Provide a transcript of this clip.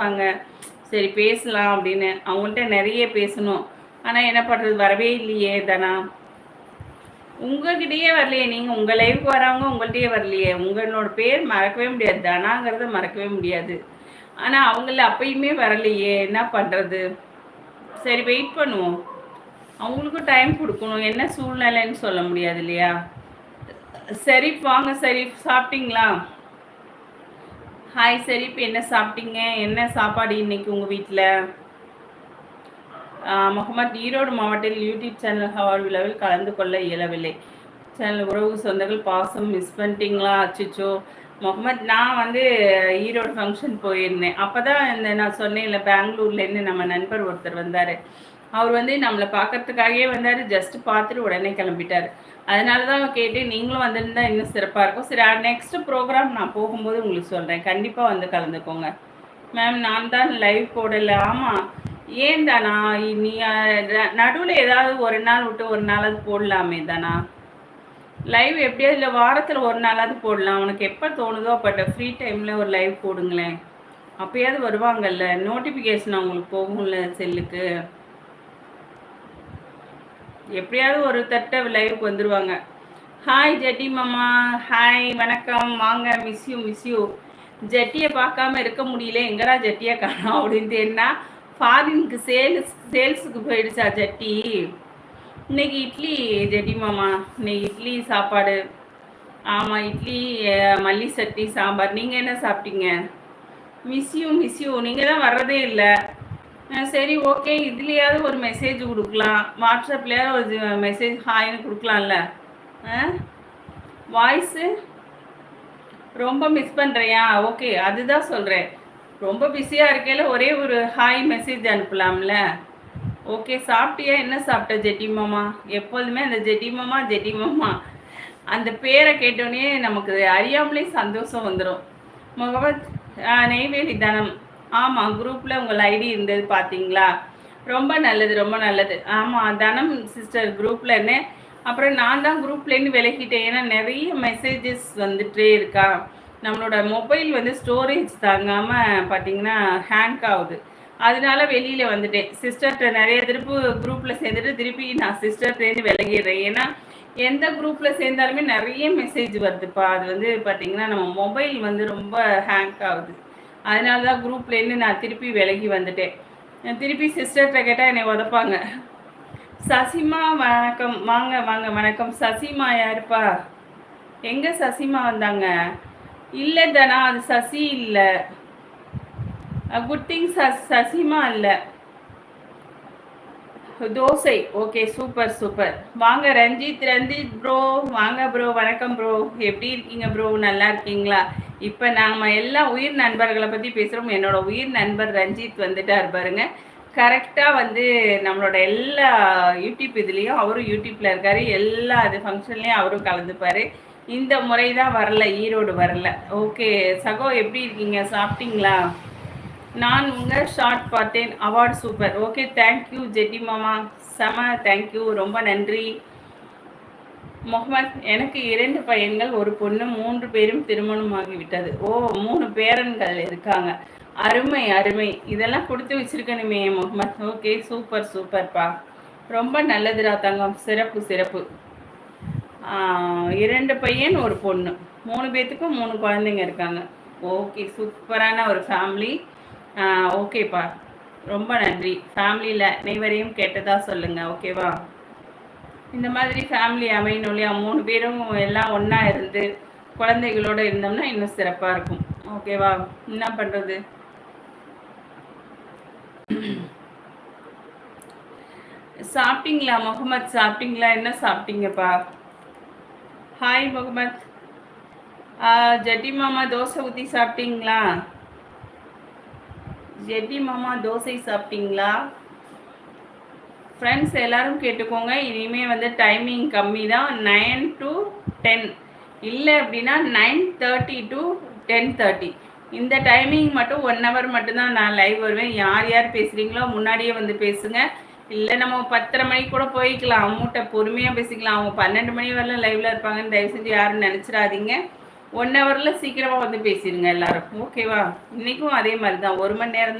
வாங்க சரி பேசலாம் அப்படின்னு. அவங்கள்ட்ட நிறைய பேசணும். ஆனால் என்ன பண்ணுறது வரவே இல்லையே தானா. உங்ககிட்டயே வரலையே. நீங்கள் உங்கள் லைஃப்க்கு வரவங்க உங்கள்கிட்டயே வரலையே. உங்களோட பேர் மறக்கவே முடியாது. தானாங்கிறத மறக்கவே முடியாது. ஆனால் அவங்கள அப்பயுமே வரலையே. என்ன பண்ணுறது சரி வெயிட் பண்ணுவோம். அவங்களுக்கும் டைம் கொடுக்கணும். என்ன சூழ்நிலைன்னு சொல்ல முடியாது இல்லையா? சரி வாங்க சரி. சாப்பிட்டீங்களா? ஹாய் சரி இப்போ என்ன சாப்பிட்டீங்க? என்ன சாப்பாடு இன்னைக்கு உங்கள் வீட்டில் முகமது ஈரோடு மாவட்டத்தில் யூடியூப் சேனல் ஹவால் விழாவில் கலந்து கொள்ள இயலவில்லை. சேனல் உறவு சொந்தங்கள் பாசம் மிஸ் பண்ணிட்டீங்களா? அச்சிச்சோ. முகமது நான் வந்து ஈரோடு ஃபங்க்ஷன் போயிருந்தேன். அப்போ தான் இந்த நான் சொன்னேன்ல பெங்களூர்லேருந்து நம்ம நண்பர் ஒருத்தர் வந்தார். அவர் வந்து நம்மளை பார்க்கறதுக்காகவே வந்தார். ஜஸ்ட் பார்த்துட்டு உடனே கிளம்பிட்டார். அதனால தான் கேட்டு நீங்களும் வந்திருந்தா இன்னும் சிறப்பாக இருக்கும். சரி நெக்ஸ்ட் ப்ரோக்ராம் நான் போகும்போது உங்களுக்கு சொல்கிறேன் கண்டிப்பாக வந்து கலந்துக்கோங்க. மேம் நான் தான் லைவ் போடலை. ஆமாம் ஏன் தானா நீ நடுவில் ஏதாவது ஒரு நாள் விட்டு ஒரு நாளாவது போடலாமே தானா? லைவ் எப்படியாவது இல்லை வாரத்தில் ஒரு நாளாவது போடலாம். உனக்கு எப்போ தோணுதோ அப்போ ஃப்ரீ டைமில் ஒரு லைவ் போடுங்களேன். அப்போயாவது வருவாங்கல்ல. நோட்டிஃபிகேஷன் அவங்களுக்கு போகும்ல செல்லுக்கு எப்படியாவது ஒரு தட்ட லைவுக்கு வந்துடுவாங்க ஹாய் ஜெட்டி மாமா. ஹாய் வணக்கம். வாங்க மிஸ் யூ மிஸ் யூ ஜெட்டியை பார்க்காம இருக்க முடியல. எங்கடா ஜெட்டியை காணோம் அப்படின்ட்டு. என்ன ஃபாரினுக்கு சேல்ஸ் சேல்ஸுக்கு போயிடுச்சா ஜட்டி இன்னைக்கு இட்லி ஜெட்டி மாமா. இன்னைக்கு இட்லி சாப்பாடு. ஆமாம் இட்லி மல்லி சட்னி சாம்பார். நீங்கள் என்ன சாப்பிட்டீங்க? மிஸ் யூ மிஸ் யூ நீங்கள் தான் வர்றதே இல்லை. சரி ஓகே. இதுலேயாவது ஒரு மெசேஜ் கொடுக்கலாம். வாட்ஸ்அப்லேயாவது ஒரு மெசேஜ் ஹாய்னு கொடுக்கலாம்ல. வாய்ஸு ரொம்ப மிஸ் பண்ணுறியா ஓகே அதுதான் சொல்கிறேன் ரொம்ப பிஸியாக இருக்கையில் ஒரே ஒரு ஹாய் மெசேஜ் அனுப்பலாம்ல. ஓகே சாப்பிட்டியா? என்ன சாப்பிட்ட ஜெட்டி மாமா? எப்போதுமே அந்த ஜெட்டி மாமா ஜெட்டி மாமா. அந்த பேரை கேட்டோடனே நமக்கு அறியாமலே சந்தோஷம் வந்துடும் முகமத் நெய்வேலி தனம். ஆமாம் குரூப்பில் உங்கள் ஐடி இருந்தது பார்த்தீங்களா ரொம்ப நல்லது ரொம்ப நல்லது. ஆமாம் தனம் சிஸ்டர் குரூப்பில்னு அப்புறம் நான் தான் குரூப்லேருந்து விலகிட்டேன். ஏன்னா நிறைய மெசேஜஸ் வந்துட்டே இருக்கா. நம்மளோட மொபைல் வந்து ஸ்டோரேஜ் தாங்காமல் பார்த்தீங்கன்னா ஹேங்க் ஆகுது. அதனால வெளியில் வந்துட்டேன். சிஸ்டர்கிட்ட நிறைய திருப்பு குரூப்பில் சேர்ந்துட்டு திருப்பி நான் சிஸ்டர்கிட்டேருந்து விலகிடுறேன். ஏன்னா எந்த குரூப்பில் சேர்ந்தாலுமே நிறைய மெசேஜ் வருதுப்பா. அது வந்து பார்த்திங்கன்னா நம்ம மொபைல் வந்து ரொம்ப ஹேங்க் ஆகுது. அதனால தான் குரூப்லேருந்து நான் திருப்பி விலகி வந்துட்டேன். திருப்பி சிஸ்டர்கிட்ட கேட்டால் என்னை உதப்பாங்க. சசிமா வணக்கம். வாங்க வாங்க வணக்கம். சசிமா யாருப்பா? எங்கே சசிமா வந்தாங்க? இல்லை தானா அது சசி இல்லை. குட் திங் சஸ் சசிமா இல்லை. தோசை. ஓகே சூப்பர் சூப்பர் வாங்க ரஞ்சித் ரஞ்சித் ப்ரோ வாங்க ப்ரோ வணக்கம் ப்ரோ எப்படி இருக்கீங்க ப்ரோ நல்லா இருக்கீங்களா? இப்போ நாம் எல்லா உயிர் நண்பர்களை பற்றி பேசுகிறோம் என்னோட உயிர் நண்பர் ரஞ்சித் வந்துட்டார் பாருங்க. கரெக்டாக வந்து நம்மளோட எல்லா யூடியூப் இதுலேயும் அவரும் யூடியூப்பில் இருக்கார். எல்லா இது ஃபங்க்ஷன்லேயும் அவரும் கலந்துப்பார். இந்த முறை தான் வரல ஈரோடு வரல. ஓகே சகோ எப்படி இருக்கீங்க? சாப்பிட்டீங்களா? நான் உங்கள் ஷார்ட் பார்த்தேன். Award super. Okay thank you ஜெட்டி மாமா. செம தேங்க்யூ ரொம்ப நன்றி. முகமது எனக்கு இரண்டு பையன்கள் ஒரு பொண்ணு மூன்று பேரும் திருமணமாகிவிட்டது ஓ மூணு பேரன்கள் இருக்காங்க. அருமை அருமை. இதெல்லாம் கொடுத்து வச்சிருக்கணுமே முகமது. ஓகே சூப்பர் சூப்பர்ப்பா. ரொம்ப நல்லதுடா தங்கம். சிறப்பு சிறப்பு. இரண்டு பையன் ஒரு பொண்ணு. மூணு பேர்த்துக்கும் மூணு குழந்தைங்க இருக்காங்க. ஓகே சூப்பரான ஒரு ஃபேமிலி ஓகேப்பா. ரொம்ப நன்றி. ஃபேமிலியில் அனைவரையும் கேட்டதா சொல்லுங்கள் ஓகேவா? இந்த மாதிரி ஃபேமிலி அமையணும் இல்லையா மூணு பேரும் எல்லாம் ஒன்றா இருந்து குழந்தைகளோடு இருந்தோம்னா இன்னும் சிறப்பாக இருக்கும். ஓகேவா? என்ன பண்ணுறது சாப்பிட்டீங்களா முகமது? சாப்பிட்டீங்களா? என்ன சாப்பிட்டீங்கப்பா? ஹாய் முகமத். ஜட்டி மாமா தோசை ஊற்றி சாப்பிட்டீங்களா? ஜெட்டி மாமா தோசை சாப்பிட்டீங்களா? ஃப்ரெண்ட்ஸ் எல்லோரும் கேட்டுக்கோங்க. இனிமேல் வந்து டைமிங் கம்மி தான் நைன் டு டென் இல்லை அப்படின்னா nine thirty to ten thirty இந்த டைமிங் மட்டும் ஒன் ஹவர் மட்டும்தான் நான் லைவ் வருவேன். யார் யார் பேசுகிறீங்களோ முன்னாடியே வந்து பேசுங்க. இல்லை நம்ம பத்தரை மணிக்கு கூட போய்க்கலாம். அவங்ககிட்ட பொறுமையாக பேசிக்கலாம். அவங்க பன்னெண்டு மணி வரலாம் லைவில் இருப்பாங்கன்னு தயவு செஞ்சு யாரும் நினச்சிடாதீங்க. ஒன் ஹவரில் சீக்கிரமாக வந்து பேசிடுங்க எல்லாருக்கும். ஓகேவா இன்றைக்கும் அதே மாதிரி தான் ஒரு மணி நேரம்